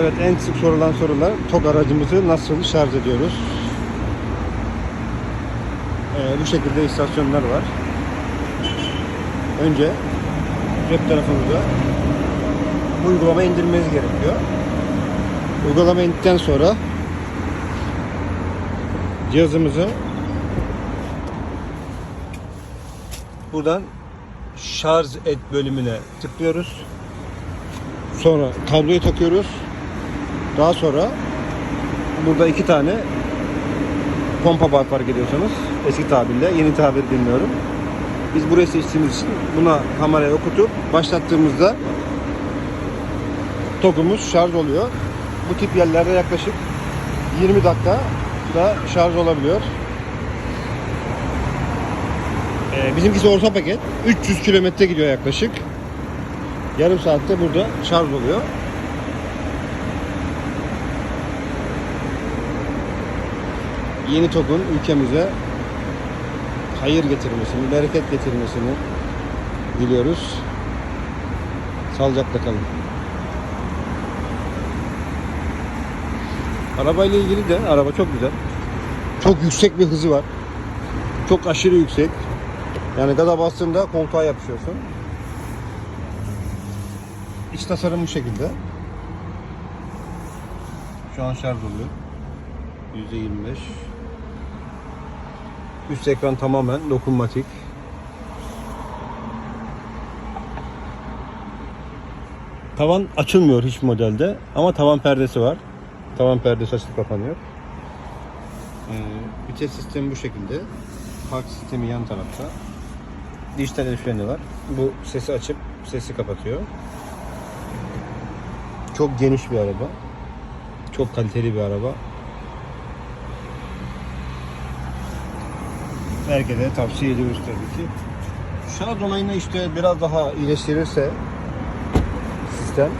Evet en sık sorulan sorular TOG aracımızı nasıl şarj ediyoruz? Ee, bu şekilde istasyonlar var. Önce cep telefonunuza bu uygulamayı indirmeniz gerekiyor. Uygulama indikten sonra cihazımızı buradan şarj et bölümüne tıklıyoruz. Sonra kabloyu takıyoruz. Daha sonra burada iki tane pompa bar fark ediyorsanız eski tabirle yeni tabir bilmiyorum. Biz burayı seçtiğimiz için buna kameraya okutup başlattığımızda togumuz şarj oluyor. Bu tip yerlerde yaklaşık 20 dakika da şarj olabiliyor. Ee, bizimkisi orta paket. 300 kilometre gidiyor yaklaşık. Yarım saatte burada şarj oluyor. Yeni TOG'un ülkemize hayır getirmesini, bereket getirmesini diliyoruz. Sağlıcakla kalın. Arabayla ilgili de araba çok güzel. Çok yüksek bir hızı var. Çok aşırı yüksek. Yani gaza bastığında koltuğa yapışıyorsun. İç tasarım bu şekilde. Şu an şarj oluyor. %25. Üst ekran tamamen dokunmatik. Tavan açılmıyor hiç modelde ama tavan perdesi var. Tavan perdesi açılıp kapanıyor. Ee, vites sistemi bu şekilde. Park sistemi yan tarafta. Dijital el var. Bu sesi açıp sesi kapatıyor. Çok geniş bir araba. Çok kaliteli bir araba. Herkese tavsiye ediyoruz tabii ki. Şarj olayını işte biraz daha iyileştirirse sistem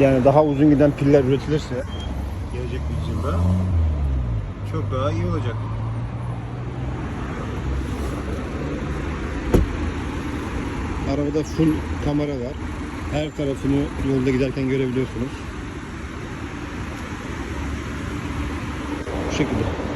yani daha uzun giden piller üretilirse gelecek yüzyılda çok daha iyi olacak. Arabada full kamera var. Her tarafını yolda giderken görebiliyorsunuz. şekilde.